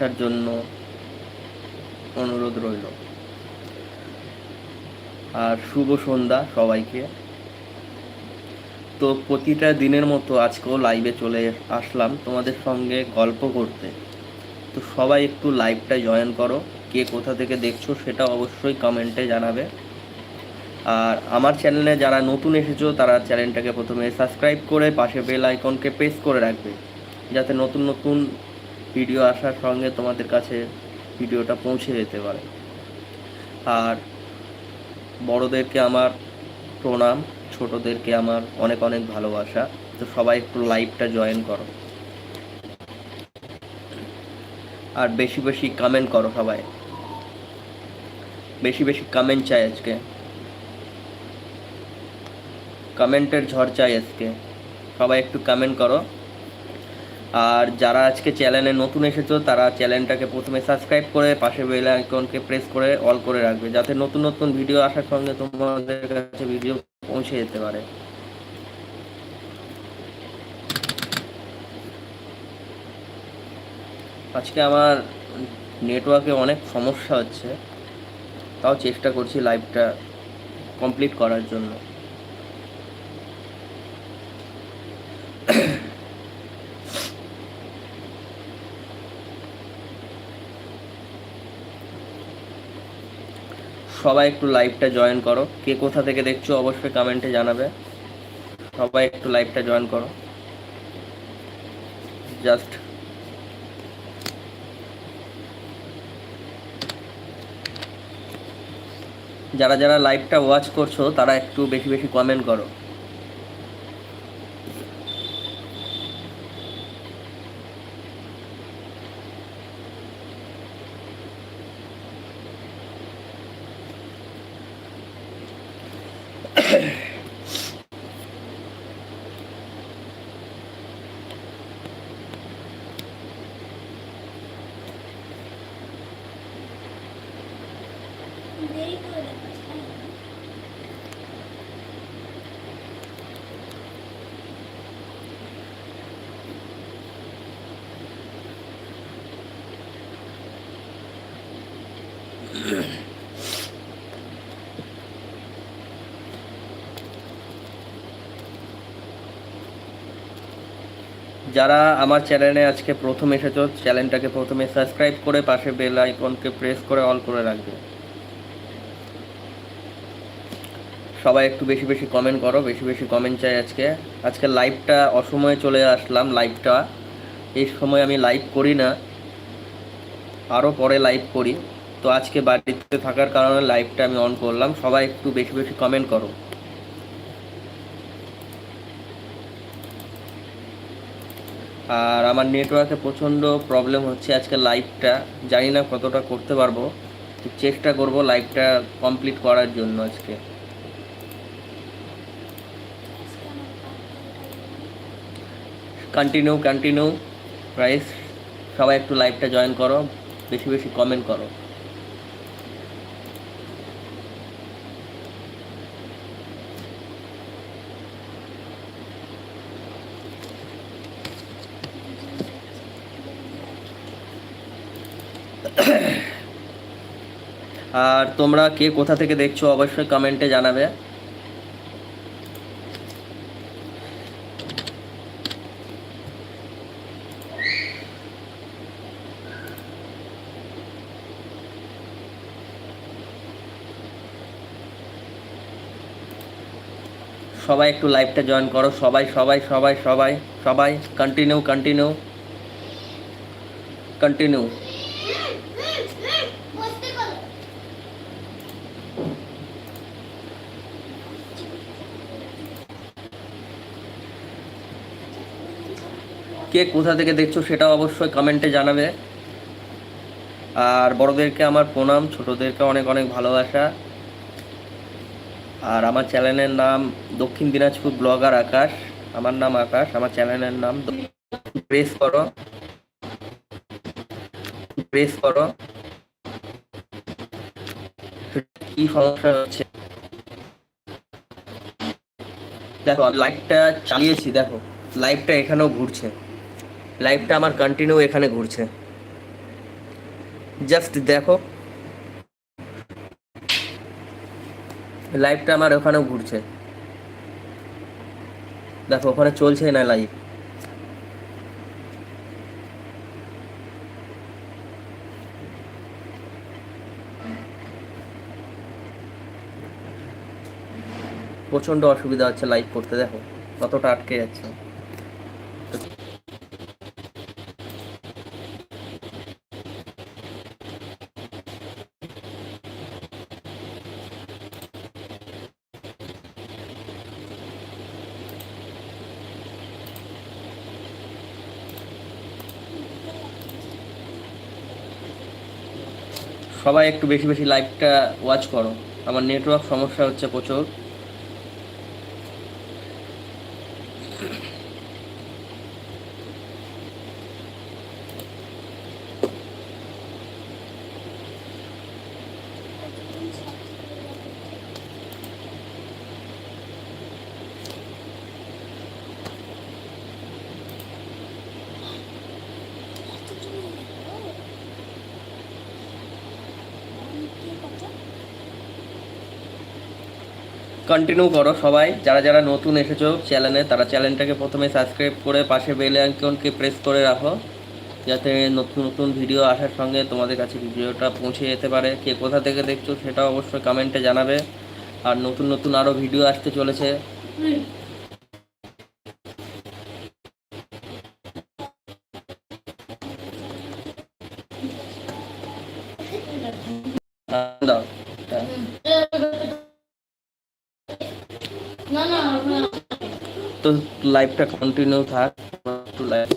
আসার জন্য অনুরোধ রইল। আর শুভ সন্ধ্যা সবাইকে। তো প্রতিটা দিনের মতো আজকেও লাইভে চলে আসলাম তোমাদের সঙ্গে গল্প করতে। তো সবাই একটু লাইভটা জয়েন করো। কে কোথা থেকে দেখছ সেটা অবশ্যই কমেন্টে জানাবে। আর আমার চ্যানেলে যারা নতুন এসেছ, তারা চ্যানেলটাকে প্রথমে সাবস্ক্রাইব করে পাশে বেল আইকনকে প্রেস করে রাখবে। যাতে নতুন নতুন ভিডিও আসার সঙ্গে তোমাদের কাছে ভিডিওটা পৌঁছে যেতে পারে। আর বড়দেরকে আমার প্রণাম, ছোটদেরকে আমার অনেক অনেক ভালোবাসা। তো সবাই একটু লাইভটা জয়েন করো। আর বেশি বেশি কমেন্ট করো সবাই। বেশি বেশি কমেন্ট চাই আজকে। কমেন্টের ঝড় চাই আজকে। সবাই একটু কমেন্ট করো। আর যারা আজকে চ্যানেলে নতুন এসেছ, তারা চ্যানেলটাকে প্রথমে সাবস্ক্রাইব করে পাশে বেল আইকনকে প্রেস করে অল করে রাখবে, যাতে নতুন নতুন ভিডিও আসার সঙ্গে তোমাদের কাছে ভিডিও পৌঁছে যেতে পারে। আজকে আমার নেটওয়ার্কে অনেক সমস্যা হচ্ছে, তাও চেষ্টা করছি লাইভটা কমপ্লিট করার জন্য। সবাই একটু লাইভটা জয়েন করো। কে কোথা থেকে দেখছ অবশ্যই কমেন্টে জানাবে। সবাই একটু লাইভটা জয়েন করো। জাস্ট যারা যারা লাইভটা ওয়াচ করছ, তারা একটু বেশি বেশি কমেন্ট করো। যারা আমার চ্যানেলে আজকে প্রথম এসেছ, চ্যানেলটাকে প্রথমে সাবস্ক্রাইব করে পাশে বেল আইকনকে প্রেস করে অল করে রাখবে। সবাই একটু বেশি বেশি কমেন্ট করো, বেশি বেশি কমেন্ট চাই আজকে। আজকে লাইভটা অসময়ে চলে আসলাম লাইভটা এই সময় আমি লাইভ করি না আরও পরে লাইভ করি। তো আজকে বাড়িতে থাকার কারণে লাইভটা আমি অন করলাম, সবাই একটু বেশি বেশি কমেন্ট করো। আর আমার নেটওয়ার্কে প্রচণ্ড প্রবলেম হচ্ছে আজকে লাইভটা জানি না কতটা করতে পারব। চেষ্টা করব লাইভটা কমপ্লিট করার জন্য আজকে আজকে আমার পাপা কন্টিনিউ কন্টিনিউ প্রাইস সবাই একটু লাইভটা জয়েন করো, বেশি বেশি কমেন্ট করো। আর তোমরা কে কোথা থেকে দেখছ, অবশ্যই কমেন্টে জানাবে। সবাই একটু লাইভটা জয়েন করো। সবাই সবাই সবাই সবাই সবাই কন্টিনিউ কন্টিনিউ কন্টিনিউ কে কোথা থেকে দেখছ সেটা অবশ্যই কমেন্টে জানাবে। আর বড়দেরকে আমার প্রণাম, ছোটদেরকে অনেক অনেক ভালোবাসা। আর আমার চ্যানেলের নাম দক্ষিণ দিনাজপুর ব্লগার আকাশ। আমার নাম আকাশ, আমার চ্যানেলের নাম প্রেস করো। প্রেস করো। কি সমস্যা হচ্ছে? দেখো লাইভটা চালিয়েছি, দেখো। লাইভটা এখানেও ঘুরছে। লাইভটা আমার কন্টিনিউ এখানে ঘুরছে। জাস্ট দেখো। লাইভটা আমার ওখানেও ঘুরছে। দেখো, ওখানে চলছে না লাইভ প্রচণ্ড অসুবিধা হচ্ছে লাইভ করতে, দেখো। কতটা আটকে যাচ্ছে। সবাই একটু বেশি বেশি লাইভটা ওয়াচ করো। আমার নেটওয়ার্ক সমস্যা হচ্ছে প্রচুর। কন্টিনিউ করো সবাই। যারা যারা নতুন এসেছ চ্যানেলে তারা চ্যানেলটাকে প্রথমে সাবস্ক্রাইব করে পাশে বেল আইকনকে প্রেস করে রাখো। যাতে নতুন নতুন ভিডিও আসার সঙ্গে তোমাদের কাছে ভিডিওটা পৌঁছে যেতে পারে। কে কোথা থেকে দেখছ সেটা অবশ্যই কমেন্টে জানাবে। আর নতুন নতুন আরও ভিডিও আসতে চলেছে। দাও। লাইভটা কন্টিনিউ থাক লাইভ